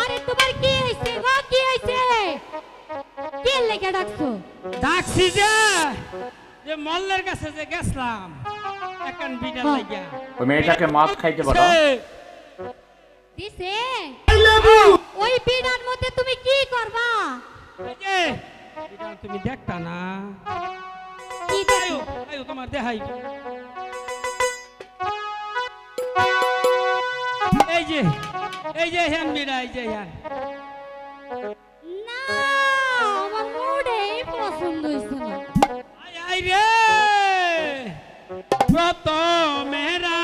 আরে তোমার কি হইছে গো কি হইছে কে লেগে ডাকছো? ডাকছি যে যে মল্লের কাছে যে গেছলাম একান বিটা হ্যাঁ। লাগিয়া ওই মেয়েটাকে মাছ খাইতে পারো দিছে। ওই বিড়ার মধ্যে তুমি কি করবা? এই যে, এটা তুমি দেখতা না। কি দেখো? আয়ো তোমার দেখাই এই যে এই যে হ্যান বিড়া এই যে হ্যান तो मेरा